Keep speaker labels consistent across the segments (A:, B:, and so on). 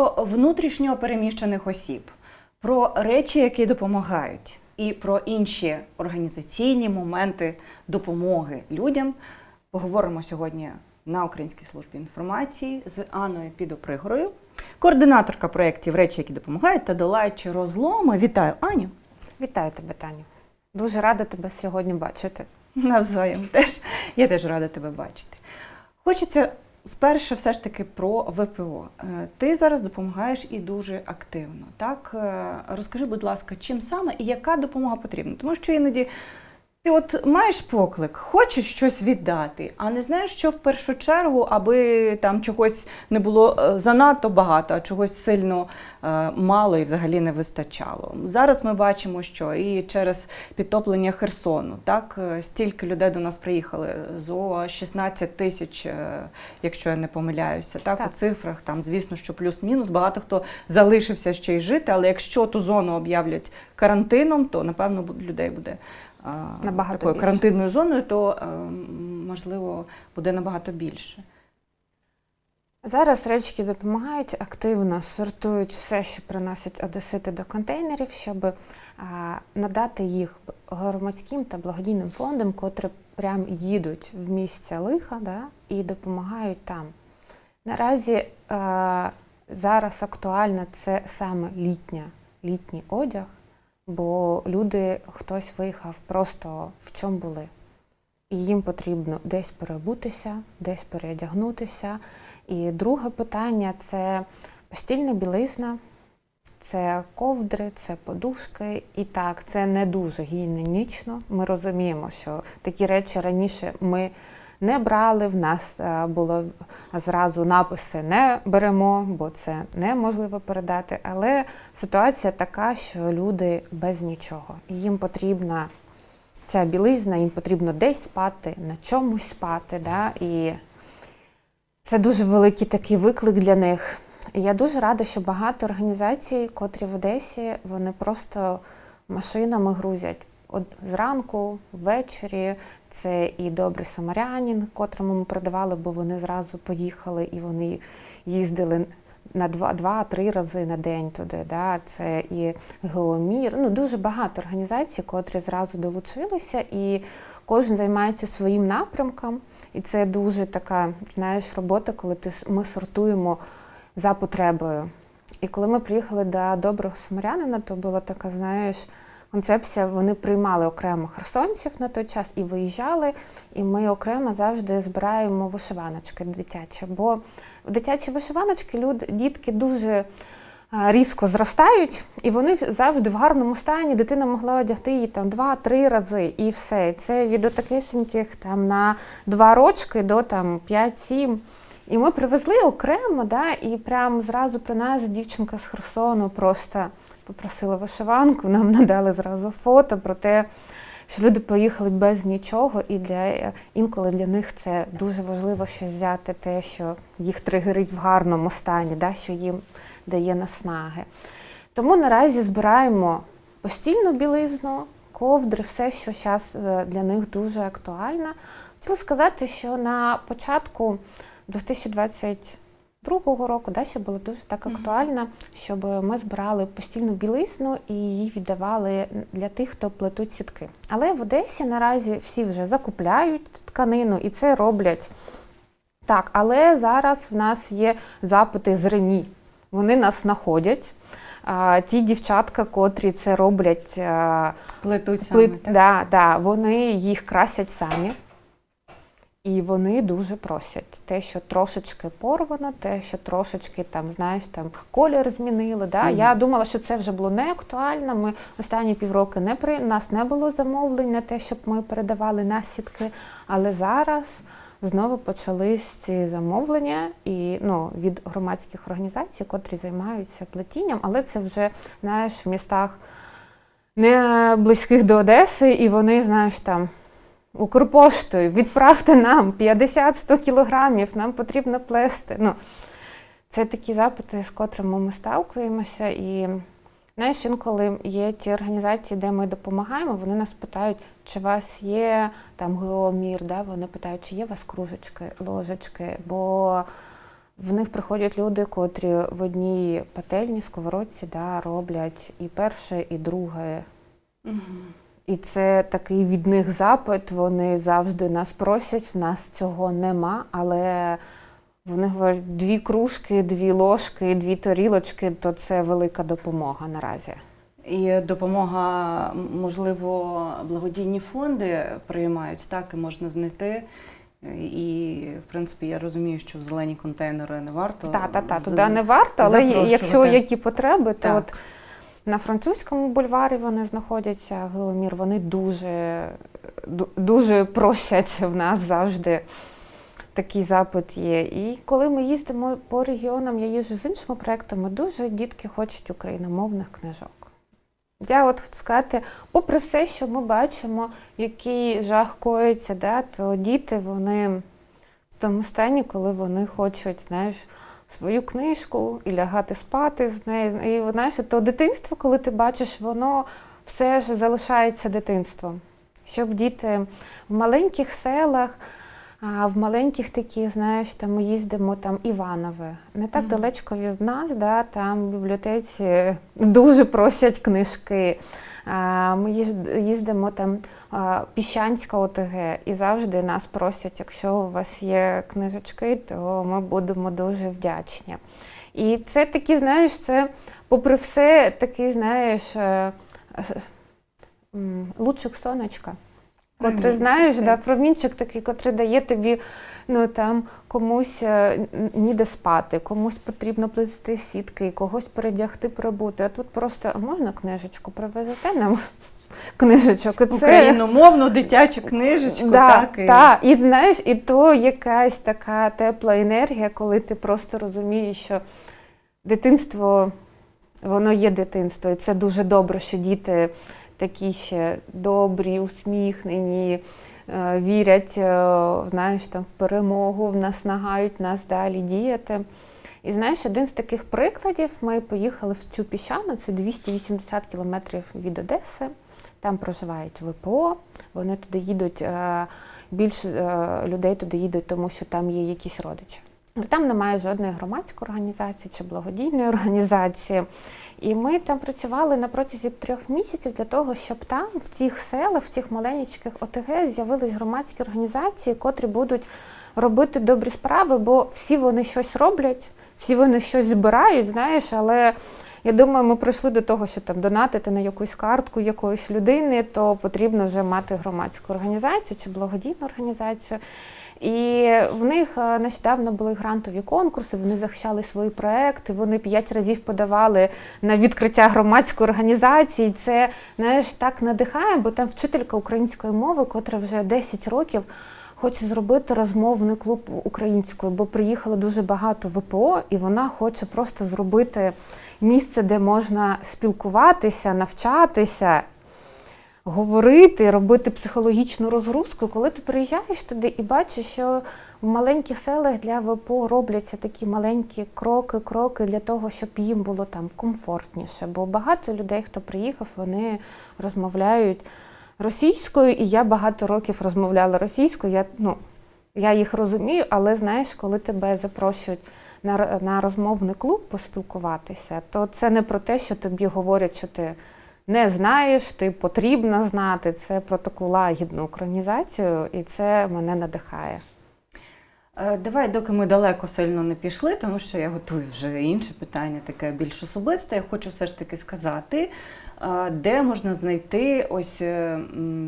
A: про внутрішньо переміщених осіб, про речі, які допомагають, і про інші організаційні моменти допомоги людям. Поговоримо сьогодні на Українській службі інформації з Анною Підопригорою, координаторка проєктів Речі, які допомагають та долаючи розломи. Вітаю, Аню!
B: Вітаю тебе, Таню. Дуже рада тебе сьогодні бачити.
A: Навзаєм теж. Я теж рада тебе бачити. Хочеться спершу все ж таки про ВПО. Е, Ти зараз допомагаєш і дуже активно. Так? Е, Розкажи, будь ласка, чим саме і яка допомога потрібна? Тому що іноді ти от маєш поклик, хочеш щось віддати, а не знаєш, що в першу чергу, аби там чогось не було е, занадто багато, а чогось сильно е, мало і взагалі не вистачало. Зараз ми бачимо, що і через підтоплення Херсону, так е, стільки людей до нас приїхали зо 16 тисяч, якщо я не помиляюся. Так,
B: Так.
A: у цифрах там, звісно, що плюс-мінус. Багато хто залишився ще й жити, але якщо ту зону об'являть карантином, то напевно людей буде. А,
B: Набагато
A: такою
B: більше.
A: карантинною зоною, то е, можливо буде набагато більше.
B: Зараз речки допомагають активно сортують все, що приносять одесити до контейнерів, щоб а, надати їх громадським та благодійним фондам, котрі прям їдуть в місця лиха да, і допомагають там. Наразі зараз актуально це саме літня, літній одяг, бо люди, хтось виїхав просто в чому були. І їм потрібно десь переобутися, десь переодягнутися. І друге питання це постільна білизна, це ковдри, це подушки. І так, це не дуже гігієнічно. Ми розуміємо, що такі речі раніше ми не брали. В нас е, було зразу написи не беремо, бо це неможливо передати. Але ситуація така, що люди без нічого. Їм потрібна ця білизна, їм потрібно десь спати, на чомусь спати. Да? І це дуже великий такий виклик для них. Я дуже рада, що багато організацій, котрі в Одесі, вони просто машинами грузять. От зранку, ввечері, це і добрий самарянин, котрому ми продавали, бо вони зразу поїхали і вони їздили на два- два-три рази на день туди. Да? Це і Геомір. Ну, дуже багато організацій, котрі зразу долучилися, і кожен займається своїм напрямком. І це дуже така, знаєш, робота, коли ти, ми сортуємо за потребою. І коли ми приїхали до доброго самарянина, то була така, знаєш, концепція, вони приймали окремо херсонців на той час і виїжджали, і ми окремо завжди збираємо вишиваночки дитячі. Бо дитячі вишиваночки люди, дітки дуже різко зростають, і вони завжди в гарному стані. Дитина могла одягти її там два-три рази, і все. Це від отакесеньких там на два рочки до там 5-7. І ми привезли окремо, да, і прямо зразу при нас дівчинка з Херсону просто попросила вишиванку, нам надали зразу фото про те, що люди поїхали без нічого, і для інколи для них це дуже важливо щось взяти, те, що їх тригерить в гарному стані, да, що їм дає наснаги. Тому наразі збираємо постільну білизну, ковдри, все, що зараз для них дуже актуально. Хотіла сказати, що на початку 2022 року да, ще було дуже так актуально, щоб ми збирали постільну білизну і її віддавали для тих, хто плетуть сітки. Але в Одесі наразі всі вже закупляють тканину і це роблять. Так, але зараз в нас є запити з Рені. Вони нас знаходять. А, ті дівчатка, котрі це роблять, а,
A: Плетуть
B: Плит,
A: так?
B: да, да, вони їх красять самі. І вони дуже просять те, що трошечки порвано, те, що трошечки там, знаєш, там колір змінили. Да?
A: Мгм.
B: Я думала, що це вже було не актуально. Ми останні півроки не при нас не було замовлень на те, щоб ми передавали на сітки. Але зараз знову почались ці замовлення і ну, від громадських організацій, котрі займаються плетінням, але це вже знаєш в містах не близьких до Одеси, і вони, знаєш, там Укрпоштою відправте нам 50-100 кілограмів, нам потрібно плести. Ну, це такі запити, з котрими ми сталкуємося. І знаєш, інколи є ті організації, де ми допомагаємо, вони нас питають, чи у вас є там геомір, да? вони питають, чи є у вас кружечки, ложечки. Бо В них приходять люди, котрі в одній пательні, сковородці да, роблять і перше, і друге. І це такий від них запит. Вони завжди нас просять, в нас цього нема, але вони говорять, дві кружки, дві ложки, дві тарілочки то це велика допомога наразі.
A: І допомога, можливо, благодійні фонди приймають, так і можна знайти. І, в принципі, я розумію, що в зелені контейнери не варто.
B: Та, та, та, туди не варто, але якщо які потреби, то
A: Так.
B: от на французькому бульварі вони знаходяться, Гиломір, вони дуже, дуже просять в нас завжди. Такий запит є. І коли ми їздимо по регіонам, я їжджу з іншими проектами, дуже дітки хочуть україномовних книжок. Я от хочу сказати, попри все, що ми бачимо, який жах коїться, да, то діти вони в тому стані, коли вони хочуть, знаєш, свою книжку і лягати спати з нею. І знаєш, то дитинство, коли ти бачиш, воно все ж залишається дитинством. Щоб діти в маленьких селах, а в маленьких таких, знаєш, там ми їздимо там Іванове, не так
A: Мгм.
B: далечко від нас, да, там в бібліотеці дуже просять книжки. А, Ми їздимо там Піщанська ОТГ, і завжди нас просять, якщо у вас є книжечки, то ми будемо дуже вдячні. І це такі, знаєш, це, попри все, такий, знаєш, е, лучик сонечка. Котрий, знаєш, да, промінчик такий, котрий дає тобі ну, там, комусь е, ніде спати, комусь потрібно плести сітки, когось передягти, прибути. А тут просто можна книжечку привезете нам книжечок. І це-
A: Україномовну дитячу книжечку,
B: Да,
A: так. і-
B: та, і знаєш, і то якась така тепла енергія, коли ти просто розумієш, що дитинство, воно є дитинство. І це дуже добре, що діти такі ще добрі, усміхнені, е, вірять е, знаєш, там, в перемогу, в нас нагають нас далі діяти. І знаєш, один з таких прикладів, ми поїхали в цю піщану, це 280 кілометрів від Одеси. Там проживають ВПО, вони туди їдуть, е, більше людей туди їдуть, тому що там є якісь родичі. Там немає жодної громадської організації чи благодійної організації. І ми там працювали на протязі трьох місяців для того, щоб там, в цих селах, в цих маленьких ОТГ, з'явились громадські організації, котрі будуть робити добрі справи, бо всі вони щось роблять, всі вони щось збирають, знаєш, але я думаю, ми прийшли до того, що там донатити на якусь картку якоїсь людини, то потрібно вже мати громадську організацію чи благодійну організацію. І в них е, нещодавно були грантові конкурси, вони захищали свої проекти, вони п'ять разів подавали на відкриття громадської організації. Це знаєш, так надихає, бо там вчителька української мови, котра вже 10 років хоче зробити розмовний клуб українською, бо приїхало дуже багато ВПО, і вона хоче просто зробити місце, де можна спілкуватися, навчатися говорити, робити психологічну розгрузку. Коли ти приїжджаєш туди і бачиш, що в маленьких селах для ВПО робляться такі маленькі кроки, кроки для того, щоб їм було там комфортніше. Бо багато людей, хто приїхав, вони розмовляють російською, і я багато років розмовляла російською. Я, ну, я їх розумію, але знаєш, коли тебе запрошують на, на розмовний клуб поспілкуватися, то це не про те, що тобі говорять, що ти не знаєш, ти потрібно знати. Це про таку лагідну українізацію, і це мене надихає.
A: Е, Давай, доки ми далеко сильно не пішли, тому що я готую вже інше питання, таке більш особисте. Я хочу все ж таки сказати, е, де можна знайти ось е,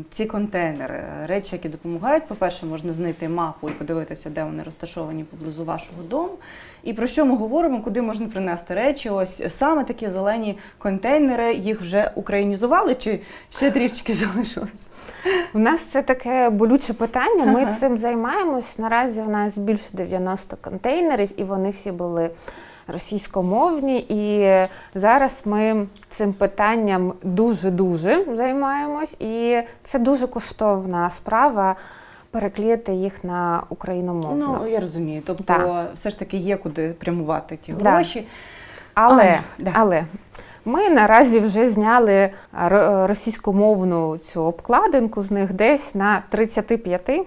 A: ці контейнери, речі, які допомагають. По-перше, можна знайти мапу і подивитися, де вони розташовані поблизу вашого дому. І про що ми говоримо, куди можна принести речі? Ось саме такі зелені контейнери, їх вже українізували чи ще трішки залишилось?
B: У нас це таке болюче питання. Ми
A: Ага.
B: цим займаємось. Наразі у нас більше 90 контейнерів, і вони всі були російськомовні. І зараз ми цим питанням дуже-дуже займаємось. І це дуже коштовна справа переклеїти їх на україномовну.
A: Ну, я розумію. Тобто,
B: Так.
A: все ж таки є куди прямувати ті
B: Да.
A: гроші.
B: Але,
A: А, да.
B: але ми наразі вже зняли російськомовну цю обкладинку з них десь на 35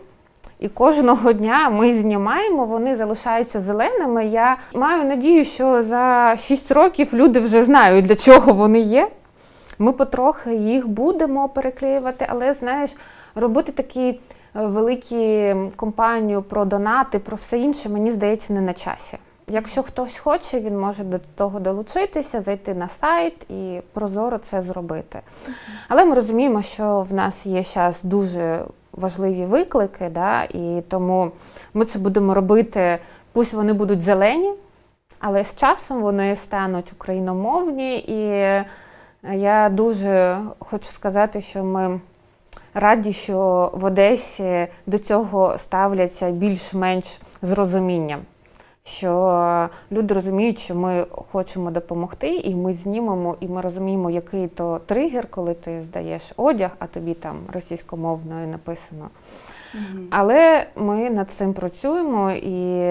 B: І кожного дня ми знімаємо, вони залишаються зеленими. Я маю надію, що за 6 років люди вже знають, для чого вони є. Ми потрохи їх будемо переклеювати, але знаєш, робити такі е, великі компанію про донати, про все інше, мені здається, не на часі. Якщо хтось хоче, він може до того долучитися, зайти на сайт і прозоро це зробити. Але ми розуміємо, що в нас є зараз дуже важливі виклики, да, і тому ми це будемо робити, пусть вони будуть зелені, але з часом вони стануть україномовні. І я дуже хочу сказати, що ми раді, що в Одесі до цього ставляться більш-менш з розумінням. Що люди розуміють, що ми хочемо допомогти, і ми знімемо, і ми розуміємо, який то тригер, коли ти здаєш одяг, а тобі там російськомовною написано. Але ми над цим працюємо, і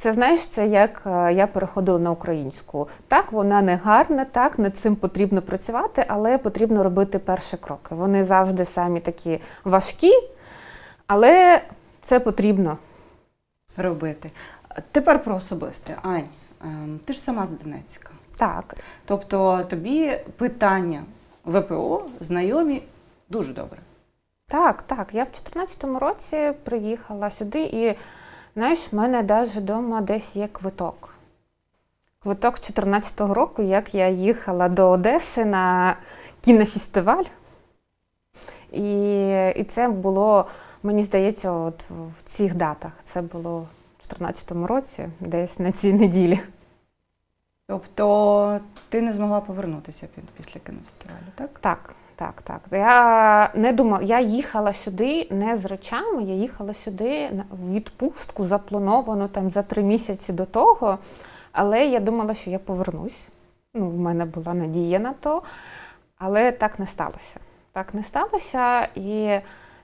B: це знаєш, це як е, я переходила на українську. Так, вона не гарна, так над цим потрібно працювати, але потрібно робити перші кроки. Вони завжди самі такі важкі, але це потрібно.
A: робити. Тепер про особисте. Ань, ем, ти ж сама з Донецька.
B: Так,
A: Тобто тобі питання ВПО знайомі дуже добре.
B: Так, так. Я в 2014 році приїхала сюди, і знаєш, в мене навіть вдома десь є квиток. Квиток 2014 року, як я їхала до Одеси на кінофестиваль. І, і це було, мені здається, от в цих датах. Це було в 2014 році, десь на цій неділі.
A: Тобто ти не змогла повернутися після кінофестивалю, так?
B: Так, так, так. Я не думала, я їхала сюди не з речами, я їхала сюди в відпустку, заплановану там за три місяці до того. Але я думала, що я повернусь. Ну, в мене була надія на то, але так не сталося. Так не сталося. І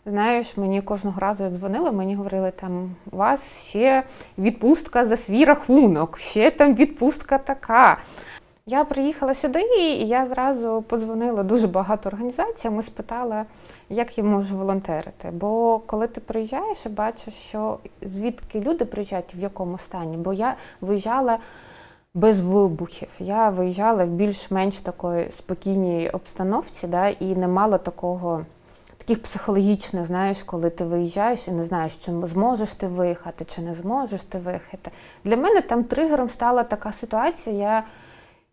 B: знаєш, мені кожного разу дзвонили, мені говорили, там у вас ще відпустка за свій рахунок, ще там відпустка така. Я приїхала сюди, і я зразу подзвонила дуже багато організаціям і спитала, як я можу волонтерити. Бо коли ти приїжджаєш і бачиш, що звідки люди приїжджають, в якому стані, бо я виїжджала без вибухів. Я виїжджала в більш-менш такої спокійній обстановці, да, і не мала такого. Таких психологічних, знаєш, коли ти виїжджаєш і не знаєш, чи зможеш ти виїхати, чи не зможеш ти виїхати. Для мене там тригером стала така ситуація. Я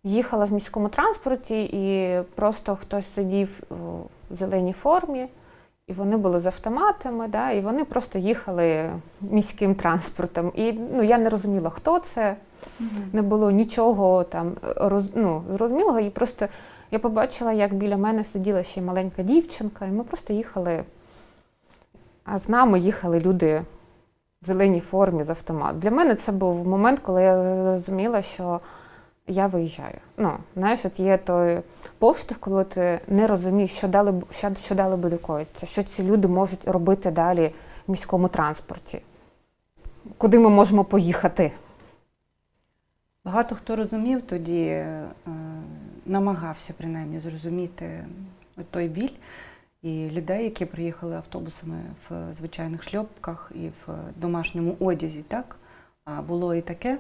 B: їхала в міському транспорті, і просто хтось сидів у зеленій формі, і вони були з автоматами, да, і вони просто їхали міським транспортом. І ну, я не розуміла, хто це, не було нічого там роз, ну, зрозумілого. І просто я побачила, як біля мене сиділа ще маленька дівчинка, і ми просто їхали. А з нами їхали люди в зеленій формі з автоматом. Для мене це був момент, коли я зрозуміла, що я виїжджаю. Ну, знаєш, от є той повштовх, коли ти не розумієш, що далі, що, що далі буде коїться, що ці люди можуть робити далі в міському транспорті. Куди ми можемо поїхати?
A: Багато хто розумів тоді, е, намагався принаймні зрозуміти той біль і людей, які приїхали автобусами в звичайних шльопках і в домашньому одязі, так? А було і таке,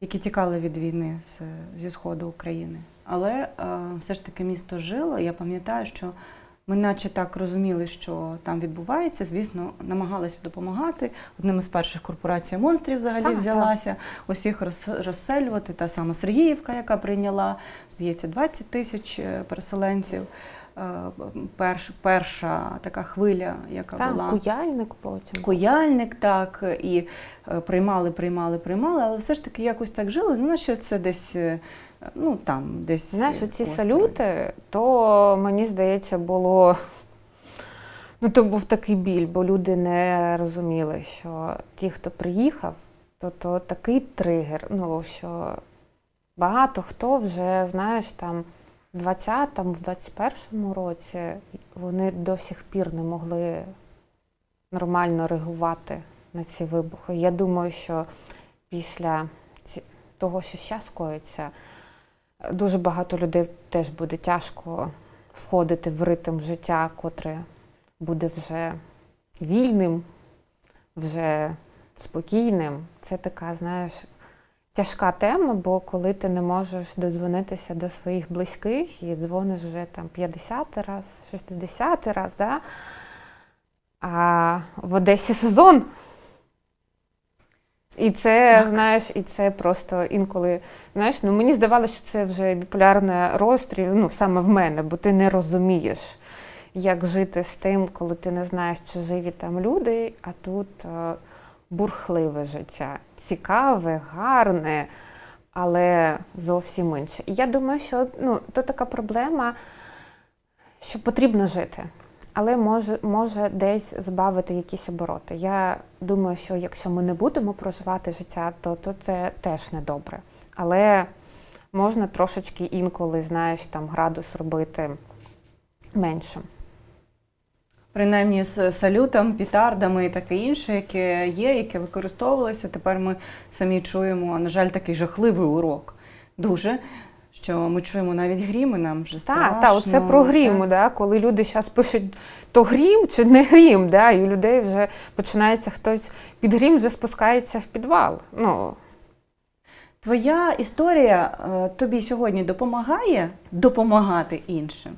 A: які тікали від війни з, зі сходу України. Але е, все ж таки місто жило. Я пам'ятаю, що ми наче так розуміли, що там відбувається. Звісно, намагалися допомагати. Одним із перших корпорацій монстрів взагалі
B: Так, так.
A: взялася усіх роз- розселювати. Та сама Сергіївка, яка прийняла, здається, 20 тисяч е, переселенців. Е, Перш, перша така хвиля, яка
B: Так,
A: була.
B: куяльник потім.
A: Кояльник, так, і е, приймали, приймали, приймали, але все ж таки якось так жили, ну, наче це десь, ну, там, десь.
B: Знаєш, оці салюти, то мені здається, було. Ну, то був такий біль, бо люди не розуміли, що ті, хто приїхав, то, то такий тригер. Ну, що багато хто вже, знаєш, там в 20-му, в 21-му році вони до сих пір не могли нормально реагувати на ці вибухи. Я думаю, що після того, що зараз коїться, дуже багато людей теж буде тяжко входити в ритм життя, котре буде вже вільним, вже спокійним. Це така, знаєш, тяжка тема, бо коли ти не можеш дозвонитися до своїх близьких і дзвониш вже там 50 раз, 60 раз, да? а в Одесі сезон. І це, знаєш, і це просто інколи, знаєш, ну мені здавалося, що це вже біполярний розстріл, ну саме в мене, бо ти не розумієш, як жити з тим, коли ти не знаєш, чи живі там люди, а тут е, бурхливе життя, цікаве, гарне, але зовсім інше. І я думаю, що ну, то така проблема, що потрібно жити. Але може, може десь збавити якісь обороти. Я думаю, що якщо ми не будемо проживати життя, то, то це теж не добре. Але можна трошечки інколи, знаєш, там градус робити меншим.
A: Принаймні з салютом, пітардами і таке інше, яке є, яке використовувалося. Тепер ми самі чуємо, на жаль, такий жахливий урок. Дуже. Що ми чуємо навіть гріми, нам вже страшно.
B: Так, так, оце про грім, да, коли люди зараз пишуть, то грім чи не грім, да, і у людей вже починається хтось під грім вже спускається в підвал. Ну,
A: Твоя історія е, тобі сьогодні допомагає допомагати іншим.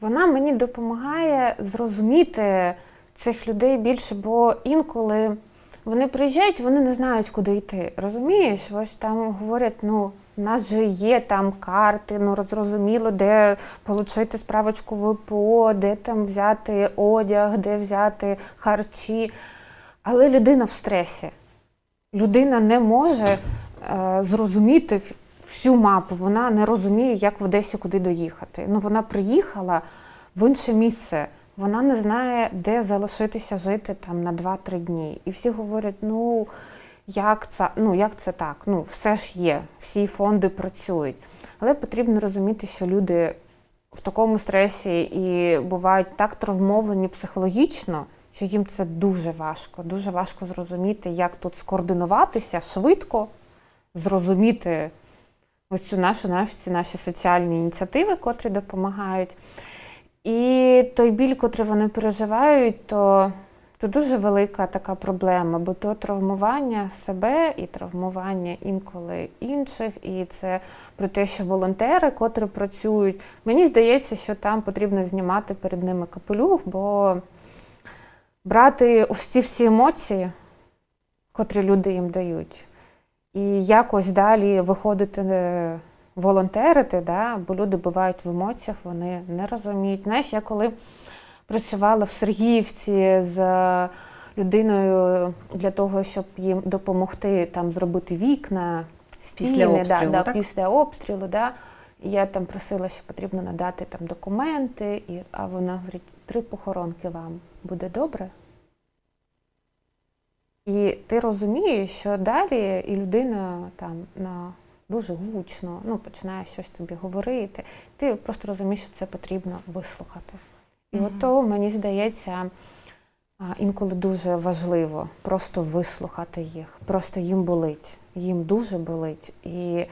B: Вона мені допомагає зрозуміти цих людей більше, бо інколи вони приїжджають, вони не знають, куди йти. Розумієш? Ось там говорять, ну, у нас же є там карти, ну зрозуміло, де отримати справочку ВПО, де там взяти одяг, де взяти харчі. Але людина в стресі. Людина не може е, зрозуміти всю мапу. Вона не розуміє, як в Одесі куди доїхати. Ну, вона приїхала в інше місце. Вона не знає, де залишитися жити там на 2-3 дні. І всі говорять: ну як це, ну як це так? Ну, все ж є, всі фонди працюють. Але потрібно розуміти, що люди в такому стресі і бувають так травмовані психологічно, що їм це дуже важко. Дуже важко зрозуміти, як тут скоординуватися швидко, зрозуміти ось цю нашу, наші, наші соціальні ініціативи, котрі допомагають. І той біль, котрий вони переживають, то, то дуже велика така проблема, бо то травмування себе і травмування інколи інших, і це про те, що волонтери, котрі працюють, мені здається, що там потрібно знімати перед ними капелюх, бо брати ці всі емоції, котрі люди їм дають, і якось далі виходити. е, волонтерити, да, бо люди бувають в емоціях, вони не розуміють. Знаєш, я коли працювала в Сергіївці з людиною для того, щоб їм допомогти там зробити вікна, стіни,
A: Після обстрілу,
B: да, да,
A: так?
B: після обстрілу, да, і я там просила, що потрібно надати там документи, і, а вона говорить, три похоронки вам буде добре. І ти розумієш, що далі і людина там на дуже гучно ну, починає щось тобі говорити. Ти просто розумієш, що це потрібно вислухати. І
A: Мгм.
B: от то, мені здається, інколи дуже важливо просто вислухати їх. Просто їм болить. Їм дуже болить. І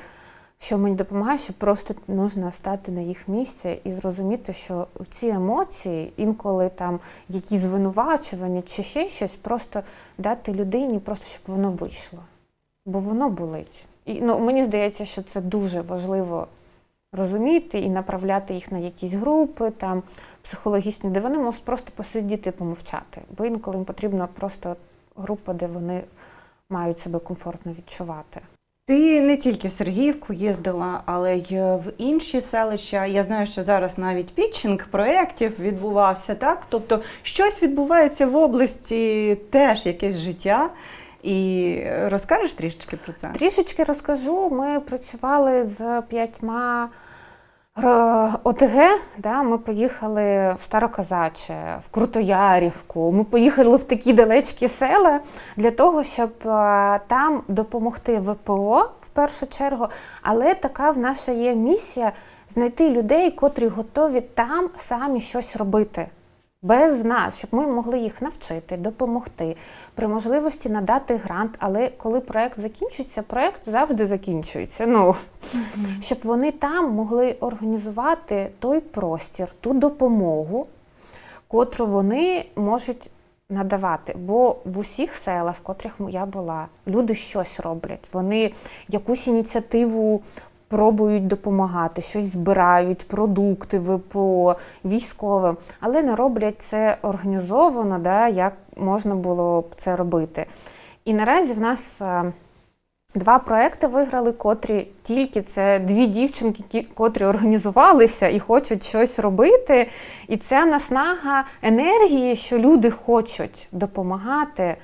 B: що мені допомагає, що просто потрібно стати на їх місці і зрозуміти, що ці емоції, інколи там якісь звинувачування чи ще щось, просто дати людині, просто щоб воно вийшло. Бо воно болить. І ну, мені здається, що це дуже важливо розуміти і направляти їх на якісь групи, там психологічні, де вони можуть просто посидіти, помовчати. Бо інколи їм потрібна просто група, де вони мають себе комфортно відчувати.
A: Ти не тільки в Сергіївку їздила, але й в інші селища. Я знаю, що зараз навіть пітчинг проєктів відбувався, так? Тобто щось відбувається в області, теж якесь життя. І розкажеш трішечки про це?
B: Трішечки розкажу. Ми працювали з п'ятьма р- ОТГ. Да? Ми поїхали в Староказаче, в Крутоярівку. Ми поїхали в такі далечкі села для того, щоб е, там допомогти ВПО в першу чергу. Але така в наша є місія знайти людей, котрі готові там самі щось робити. Без нас, щоб ми могли їх навчити, допомогти, при можливості надати грант. Але коли проект закінчиться, проект завжди закінчується. Ну щоб вони там могли організувати той простір, ту допомогу, котру вони можуть надавати. Бо в усіх селах, в котрих я була, люди щось роблять. Вони якусь ініціативу пробують допомагати, щось збирають, продукти ВПО, військовим, але не роблять це організовано, да, як можна було б це робити. І наразі в нас. е, Два проекти виграли, котрі тільки це дві дівчинки, котрі організувалися і хочуть щось робити. І ця наснага енергії, що люди хочуть допомагати,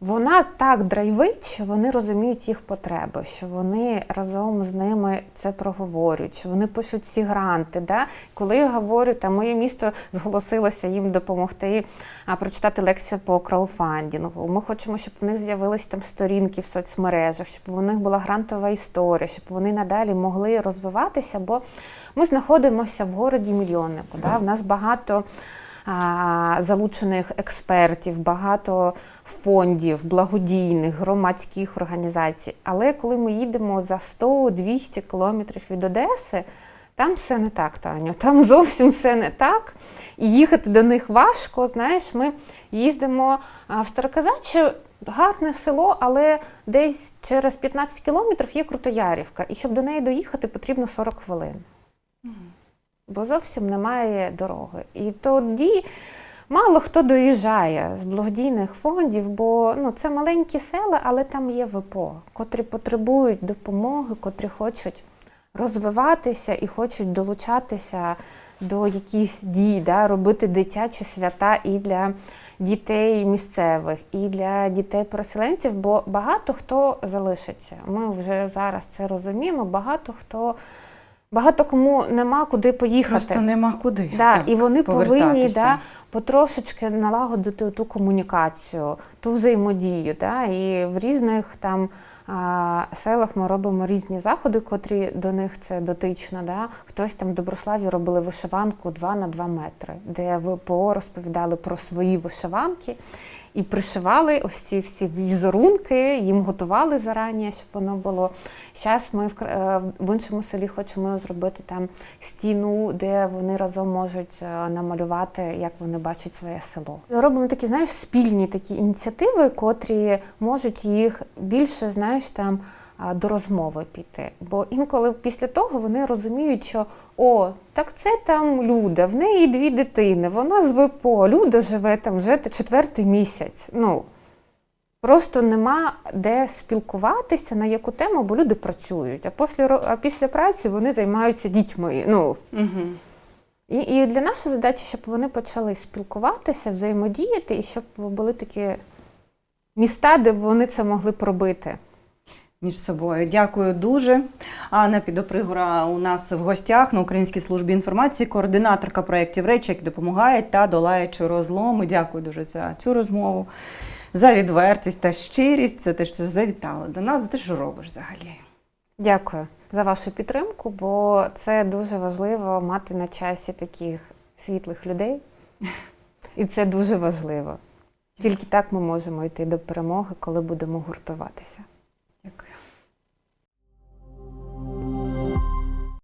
B: вона так драйвить, що вони розуміють їх потреби, що вони разом з ними це проговорюють, що вони пишуть ці гранти. Да? Коли я говорю, там моє місто зголосилося їм допомогти а, прочитати лекцію по краудфандингу. Ми хочемо, щоб в них з'явились там сторінки в соцмережах, щоб у них була грантова історія, щоб вони надалі могли розвиватися, бо ми знаходимося в городі мільйоннику. Да? В нас багато залучених експертів, багато фондів, благодійних, громадських організацій. Але коли ми їдемо за 100-200 кілометрів від Одеси, там все не так, Таню. Там зовсім все не так. І їхати до них важко. Знаєш, ми їздимо в Староказаче, гарне село, але десь через 15 кілометрів є Крутоярівка. І щоб до неї доїхати, потрібно 40 хвилин. Бо зовсім немає дороги. І тоді мало хто доїжджає з благодійних фондів, бо ну, це маленькі села, але там є ВПО, котрі потребують допомоги, котрі хочуть розвиватися і хочуть долучатися до якихось дій, да, робити дитячі свята і для дітей місцевих, і для дітей-переселенців, бо багато хто залишиться. Ми вже зараз це розуміємо. Багато хто багато кому нема куди поїхати.
A: Просто нема куди.
B: Да,
A: так,
B: і вони повинні да, потрошечки налагодити ту комунікацію, ту взаємодію. Да, і в різних там а, селах ми робимо різні заходи, котрі до них це дотично. Да. Хтось там в Доброславі робили вишиванку 2 на 2 метри, де ВПО розповідали про свої вишиванки. І пришивали ось ці всі візерунки, їм готували зарані, щоб воно було. Зараз ми е, в іншому селі хочемо зробити там стіну, де вони разом можуть е, намалювати, як вони бачать своє село. Робимо такі, знаєш, спільні такі ініціативи, котрі можуть їх більше, знаєш, там до розмови піти. Бо інколи після того вони розуміють, що о, так це там Люда, в неї дві дитини, вона з ВПО, Люда живе там вже четвертий місяць. Ну, Просто нема де спілкуватися на яку тему, бо люди працюють. А після, а після праці вони займаються дітьми. Ну,
A: Угу.
B: і, і для нашої задачі, щоб вони почали спілкуватися, взаємодіяти, і щоб були такі міста, де вони це могли б робити.
A: Між собою. Дякую дуже. Анна Підопригора у нас в гостях на Українській службі інформації, координаторка проєктів речі, які допомагають та долаючи розломи. Дякую дуже за цю розмову, за відвертість та щирість, за те, що завітали до нас, за те, що робиш взагалі.
B: Дякую за вашу підтримку, бо це дуже важливо мати на часі таких світлих людей. І це дуже важливо. Тільки так ми можемо йти до перемоги, коли будемо гуртуватися.